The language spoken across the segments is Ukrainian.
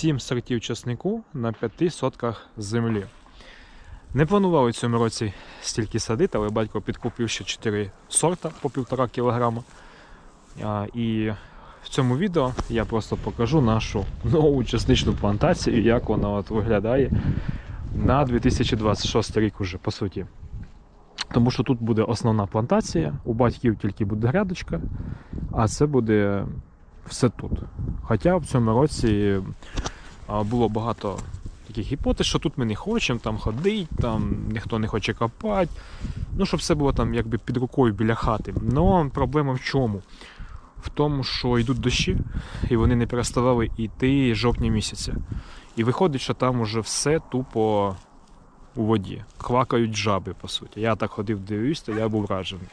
7 сортів часнику на 5 сотках землі. Не планували в цьому році стільки садити, але батько підкупив ще 4 сорта по 1,5 кг. І в цьому відео я просто покажу нашу нову часничну плантацію, як вона от виглядає на 2026 рік уже, по суті. Тому що тут буде основна плантація, у батьків тільки буде грядочка, а це буде все тут. Хоча в цьому році було багато таких гіпотез, що тут ми не хочемо там ходити, там ніхто не хоче копати. Ну, щоб все було там якби під рукою біля хати. Но проблема в чому? В тому, що йдуть дощі, і вони не переставали йти жовтня місяця. І виходить, що там уже все тупо у воді. Квакають жаби, по суті. Я так ходив, дивився, то я був вражений.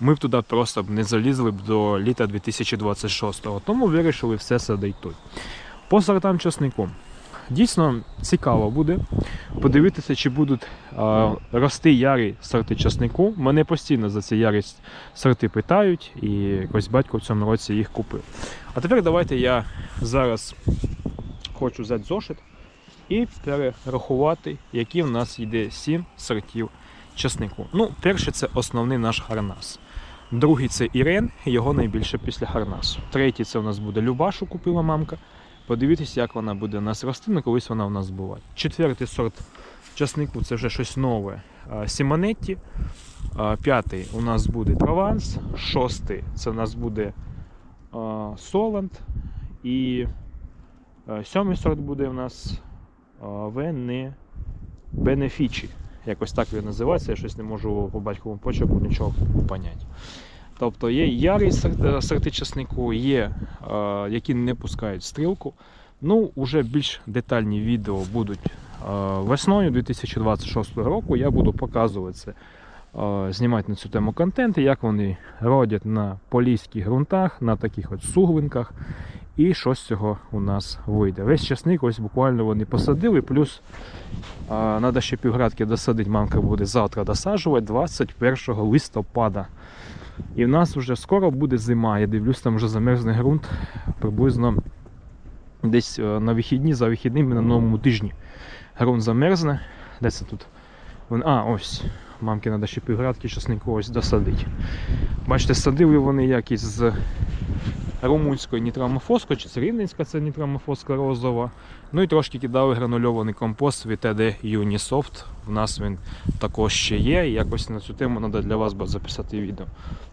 Ми б туди просто не залізли б до літа 2026-го, тому вирішили все садити тут. По сортам часнику. Дійсно цікаво буде подивитися, чи будуть а, рости ярі сорти часнику. Мене постійно за ці ярі сорти питають, і якось батько в цьому році їх купив. А тепер давайте я зараз хочу взяти зошит і перерахувати, які в нас йде 7 сортів часнику. Ну, перший це основний наш гарнас. Другий це Ірен, його найбільше після гарнасу. Третій це у нас буде Любашу, купила мамка. Подивіться, як вона буде у нас рости, ну колись вона у нас була. Четвертий сорт часнику це вже щось нове. Сімонетті. П'ятий у нас буде Прованс. Шостий це у нас буде Соланд. І сьомий сорт буде у нас Вене... Бенефічі. Якось так він називається, я щось не можу по батьковому почерку нічого поняти. Тобто є ярі сорти, сорти часнику, є, е, які не пускають стрілку. Ну, уже більш детальні відео будуть е, весною 2026 року. Я буду показувати це, е, знімати на цю тему контент, як вони родять на поліських ґрунтах, на таких от суглинках. І що з цього у нас вийде. Весь часник ось буквально вони посадили, плюс треба ще півградки досадити, мамка буде завтра досаджувати 21 листопада. І в нас вже скоро буде зима. Я дивлюсь, там вже замерзне ґрунт приблизно десь е, на вихідні, за вихідними на новому тижні. Ґрунт замерзне. Де це тут? А, ось. Мамки треба ще півградки часнику ось досадити. Бачите, садили вони якісь із румунської це рівненська це нітрамофоска розова. Ну і трошки кидали гранульований компост від TD Unisoft. В нас він також ще є. І якось на цю тему треба для вас записати відео.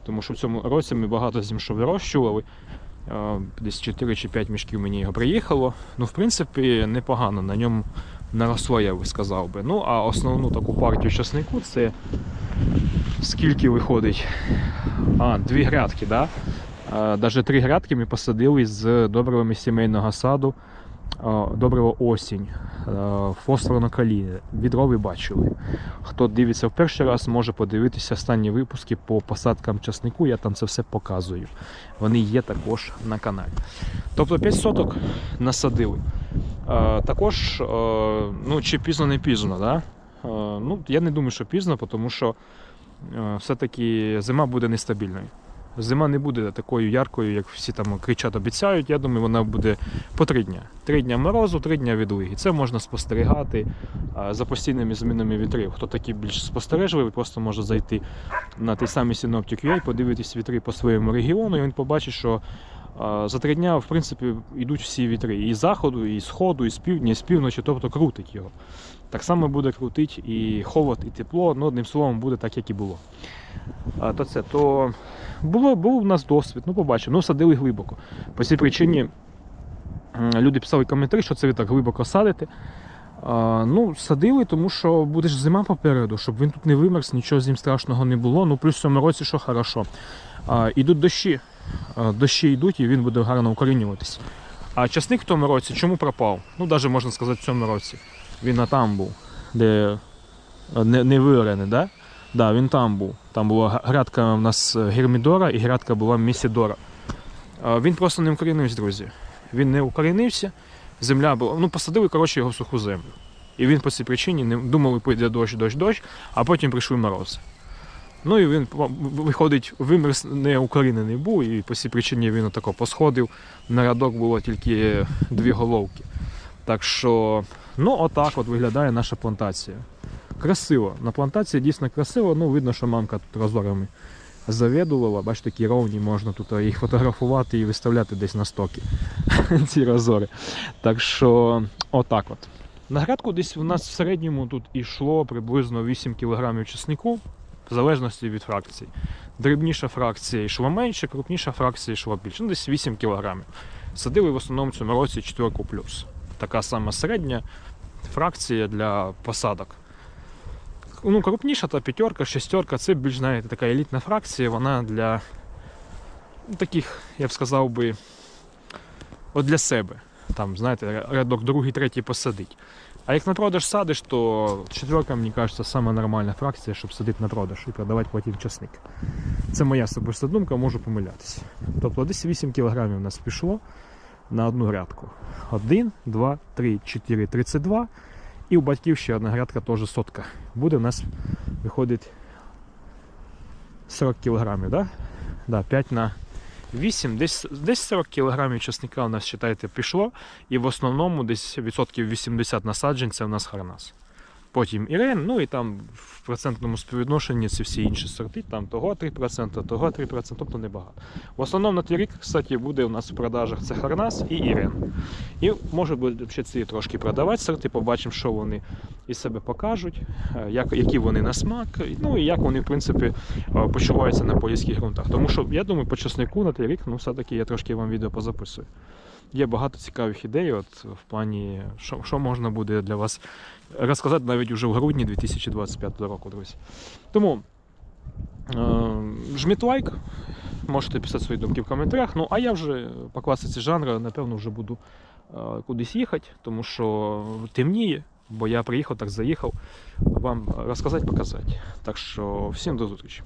Тому що в цьому році ми багато з що вирощували. Е, Десь 4 чи 5 мішків мені його приїхало. Ну, в принципі, непогано на ньому наросло, я би сказав би. Ну, а основну таку партію часнику це скільки виходить? А, дві грядки, да? Навіть три грядки ми посадили з добривами сімейного саду. е, Добриво осінь, е, фосфорно-калійне. Відро ви бачили. Хто дивиться в перший раз, може подивитися останні випуски по посадкам часнику. Я там це все показую. Вони є також на каналі. Тобто 5 соток насадили. Е, Також, е, ну, чи пізно, не пізно, да? Е, ну, я не думаю, що пізно, тому що е, все-таки зима буде нестабільною. Зима не буде такою яркою, як всі там кричать, обіцяють. Я думаю, вона буде по три дня. Три дня морозу, три дня відлиги. Це можна спостерігати за постійними змінами вітрів. Хто такий більш спостережливий, просто може зайти на той самий Synoptic.ua, подивитись вітри по своєму регіону, і він побачить, що за три дня, в принципі, йдуть всі вітри. І з заходу, і з сходу, і з півдня, і з півночі, тобто крутить його. Так само буде крутити і холод, і тепло, ну одним словом, буде так, як і було. А, то це, то було, був у нас досвід, ну побачимо, ну садили глибоко. По цій причині люди писали коментарі, що це ви так глибоко садите. А, ну, садили, тому що буде ж зима попереду, щоб він тут не вимерз, нічого з ним страшного не було. Ну, плюс в цьому році, що хорошо. А, ідуть дощі. А, дощі йдуть і він буде гарно укорінюватись. А часник в тому році чому пропав? Ну, навіть можна сказати, в цьому році. Він на там був, де е, не, не виорений, да? Да, він там був. Там була грядка у нас е, гермідора і грядка була місідора. Він просто не укорінився, друзі. Він не укорінився, земля була. Ну, посадили, коротше, його в суху землю. І він по цій причині не думали, піде дощ, дощ, дощ, а потім прийшли морози. Ну і він виходить, вимерз не укорінений був, і по цій причині він отако посходив. На рядок було тільки дві головки. Так що, ну, отак от виглядає наша плантація. Красиво. На плантації дійсно красиво. Ну, видно, що мамка тут розорами завідувала. Бачите, такі ровні, можна тут їх фотографувати і виставляти десь на стоки. Ці розори. Так що, отак от. На десь у нас в середньому тут йшло приблизно 8 кг чеснику, в залежності від фракцій. Дрібніша фракція йшла менше, крупніша фракція йшла більше. Ну, десь 8 кг. Садили в основному в цьому році четверку плюс. Така сама середня фракція для посадок. Ну, крупніша та п'ятерка, шестерка це більш знаєте, така елітна фракція, вона для таких, я б сказав би, от для себе. Там, знаєте, рядок другий, третій посадить. А як на продаж садиш, то четверка, мені кажеться, сама нормальна фракція, щоб садити на продаж і продавати потім часник. Це моя особиста думка, можу помилятися. Тобто десь 8 кг у нас пішло на одну грядку. 1, 2, 3, 4, 32. І у батьків ще одна грядка теж сотка. Буде у нас виходить 40 кг, да? Да, 5 на 8, десь, десь 40 кілограмів часника у нас, вважайте, пішло. І в основному десь відсотків 80 насаджень це у нас харнас. Потім Ірен, ну і там в процентному співвідношенні ці всі інші сорти, там того 3%, того 3%, тобто небагато. В основному на той рік, кстати, буде у нас в продажах це Харнас і Ірен. І може буде ці трошки продавати сорти, побачимо, що вони із себе покажуть, е, як, які вони на смак, ну і як вони, в принципі, е, почуваються на поліських ґрунтах. Тому що, я думаю, по часнику на той рік, ну, все-таки я трошки вам відео позаписую. Є багато цікавих ідей, от в плані, що, що можна буде для вас розказати навіть уже в грудні 2025 року, друзі. Тому е, жміть лайк, можете писати свої думки в коментарях. Ну, а я вже по класиці жанру, напевно, вже буду е, кудись їхати, тому що темніє, бо я приїхав, так заїхав вам розказати, показати. Так що всім до зустрічі.